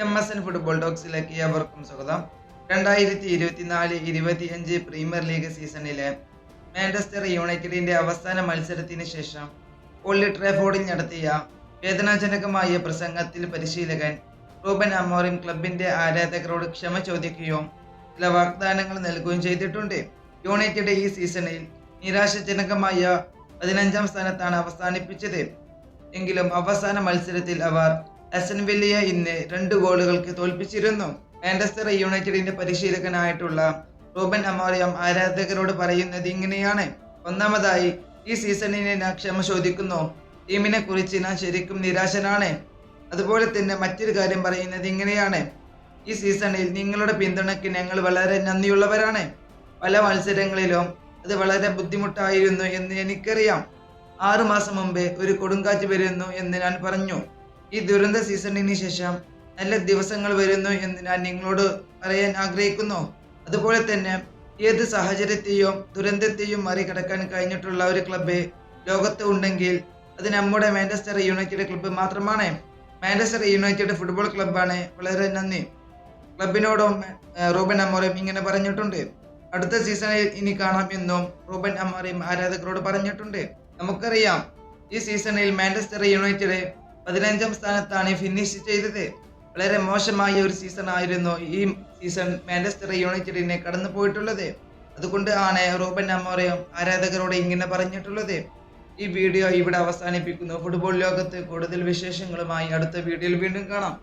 M S N football ടോക്സിലേക്ക് ഏവർക്കും സ്വാഗതം. രണ്ടായിരത്തി ഇരുപത്തിനാല് ഇരുപത്തിയഞ്ച് പ്രീമിയർ ലീഗ് സീസണിലെ മാഞ്ചസ്റ്റർ യുണൈറ്റഡിന്റെ അവസാന മത്സരത്തിന് ശേഷം ഓൾഡ് ട്രാഫോർഡിൽ നടത്തിയ വേദനാജനകമായ പ്രസംഗത്തിൽ പരിശീലകൻ റൂബൻ അമോറിം ക്ലബിന്റെ ആരാധകരോട് ക്ഷമ ചോദിക്കുകയും ചില വാഗ്ദാനങ്ങൾ നൽകുകയും ചെയ്തിട്ടുണ്ട്. യുണൈറ്റഡ് ഈ സീസണിൽ നിരാശജനകമായ പതിനഞ്ചാം സ്ഥാനത്താണ് അവസാനിപ്പിച്ചത്. എങ്കിലും അവസാന മത്സരത്തിൽ അവർ അസൻവില്ലിയെ ഇന്ന് രണ്ട് ഗോളുകൾക്ക് തോൽപ്പിച്ചിരുന്നു. മാഞ്ചസ്റ്റർ യുണൈറ്റഡിന്റെ പരിശീലകനായിട്ടുള്ള റോബൻ അമോറിയം ആരാധകരോട് പറയുന്നത് ഇങ്ങനെയാണ്. ഒന്നാമതായി ഈ സീസണിനെ ഞാൻ ക്ഷമ ചോദിക്കുന്നു. ടീമിനെ കുറിച്ച് ഞാൻ ശരിക്കും നിരാശനാണ്. അതുപോലെ തന്നെ മറ്റൊരു കാര്യം പറയുന്നത് ഇങ്ങനെയാണ്. ഈ സീസണിൽ നിങ്ങളുടെ പിന്തുണയ്ക്ക് ഞങ്ങൾ വളരെ നന്ദിയുള്ളവരാണ്. പല മത്സരങ്ങളിലും അത് വളരെ ബുദ്ധിമുട്ടായിരുന്നു എന്ന് എനിക്കറിയാം. ആറു മാസം മുമ്പ് ഒരു കൊടുങ്കാറ്റ് വരുന്നു എന്ന് ഞാൻ പറഞ്ഞു. ഈ ദുരന്ത സീസണിന് ശേഷം നല്ല ദിവസങ്ങൾ വരുന്നു എന്ന് ഞാൻ നിങ്ങളോട് പറയാൻ ആഗ്രഹിക്കുന്നു. അതുപോലെ തന്നെ ഏത് സാഹചര്യത്തെയും ദുരന്തത്തെയും മറികടക്കാൻ കഴിഞ്ഞിട്ടുള്ള ഒരു ക്ലബ്ബ് ലോകത്ത് ഉണ്ടെങ്കിൽ അത് നമ്മുടെ മാഞ്ചസ്റ്റർ യുണൈറ്റഡ് ക്ലബ്ബ് മാത്രമാണ്. മാഞ്ചസ്റ്റർ യുണൈറ്റഡ് ഫുട്ബോൾ ക്ലബ്ബാണ് വളരെ നന്ദി. ക്ലബിനോടും റോബൻ അമോറിയും ഇങ്ങനെ പറഞ്ഞിട്ടുണ്ട്. അടുത്ത സീസണിൽ ഇനി കാണാം എന്നും റോബൻ അമോറിയും ആരാധകരോട് പറഞ്ഞിട്ടുണ്ട്. നമുക്കറിയാം ഈ സീസണിൽ മാഞ്ചസ്റ്റർ യുണൈറ്റഡ് പതിനഞ്ചാം സ്ഥാനത്താണ് ഫിനിഷ് ചെയ്തത്. വളരെ മോശമായ ഒരു സീസൺ ആയിരുന്നു ഈ സീസൺ മാഞ്ചസ്റ്റർ യുണൈറ്റഡിനെ കടന്നു പോയിട്ടുള്ളത്. അതുകൊണ്ട് ആണ് റോബൻ അമോറയും ആരാധകരോട് ഇങ്ങനെ പറഞ്ഞിട്ടുള്ളത്. ഈ വീഡിയോ ഇവിടെ അവസാനിപ്പിക്കുന്നു. ഫുട്ബോൾ ലോകത്ത് കൂടുതൽ വിശേഷങ്ങളുമായി അടുത്ത വീഡിയോയിൽ വീണ്ടും കാണാം.